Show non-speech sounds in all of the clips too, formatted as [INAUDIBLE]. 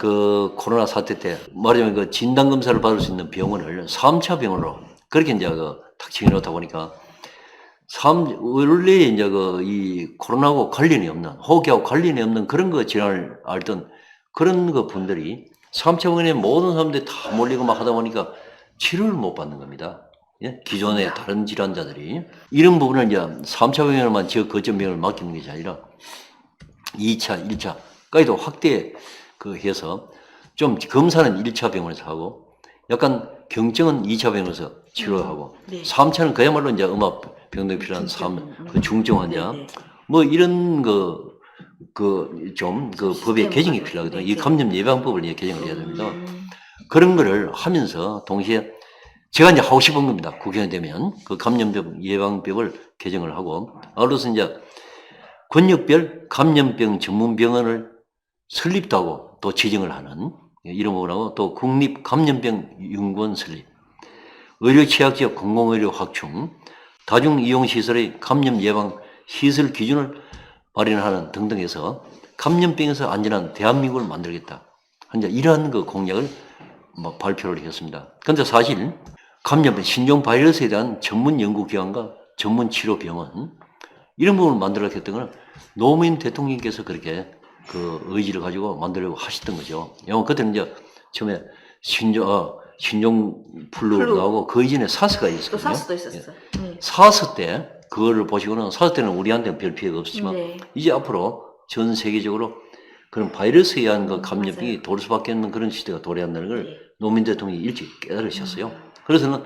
그 코로나 사태 때 말하자면 그 진단 검사를 받을 수 있는 병원을 3차 병원으로 그렇게 이제 그탁 정해놓다 보니까 삼 원래 이제 그 이 코로나하고 관련이 없는 호흡기하고 관련이 없는 그런 거 질환을 앓던 그런 그 분들이 3차 병원에 모든 사람들이 다 몰리고 막 하다 보니까 치료를 못 받는 겁니다. 예? 기존의 다른 질환자들이 이런 부분을 이제 3차 병원에만 지역 거점 병원을 맡기는 것이 아니라 2차, 1차까지도 확대 그 해서 좀 검사는 1차 병원에서 하고 약간 경증은 2차 병원에서 치료하고 네. 3차는 그야말로 이제 음압 병동이 필요한 삼, 그 중증 환자 네, 네. 뭐 이런 그그좀그 법의 개정이. 필요하거든요. 네, 이 네. 감염 예방법을 이제 개정을 해야 됩니다. 음, 그런 거를 하면서 동시에 제가 이제 하고 싶은 겁니다. 국회에 되면 그 감염병 예방법을 개정을 하고 아울러서 이제 권역별 감염병 전문병원을 설립도 하고 또 지정을 하는 이런 부분하고 또 국립 감염병 연구원 설립, 의료 취약 지역 공공의료 확충, 다중 이용 시설의 감염 예방 시설 기준을 마련하는 등등해서 감염병에서 안전한 대한민국을 만들겠다. 이제 이러한 그 공약을 뭐 발표를 했습니다. 그런데 사실 감염병 신종 바이러스에 대한 전문 연구기관과 전문 치료병원 이런 부분을 만들었던 거는 노무현 대통령께서 그렇게 그 의지를 가지고 만들려고 하셨던 거죠. 영화 그때는 이제 처음에 신종 어, 신종 플루. 나오고 그 이전에 사스가 또 있었거든요. 사스도 있었어. 네. 사스 때 그거를 보시고는 사스 때는 우리한테는 별 피해가 없었지만 네. 이제 앞으로 전 세계적으로 그런 바이러스에 의한 그 음, 감염병이 맞아요. 돌 수밖에 없는 그런 시대가 도래한다는 걸 네. 노무현 대통령이 일찍 깨달으셨어요. 음. 그래서는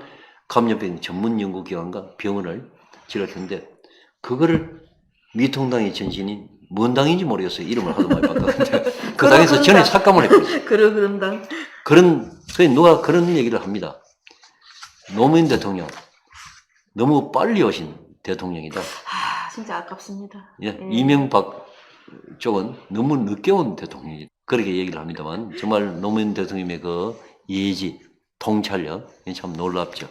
감염병 전문 연구기관과 병원을 지락했는데 그거를 미통당의 전신인 뭔 당인지 모르겠어요. 이름을 하도 많이 바꿨는데 [LAUGHS] 그 당에서 전에 삭감을 해버렸어요. 그러 그런다. 그런 그래 [LAUGHS] 누가 그런 얘기를 합니다. 노무현 대통령 너무 빨리 오신 대통령이다. 아 진짜 아깝습니다. 예, 음. 이명박 쪽은 너무 늦게 온 대통령이 그렇게 얘기를 합니다만 정말 노무현 대통령의 그 예지 통찰력 참 놀랍죠.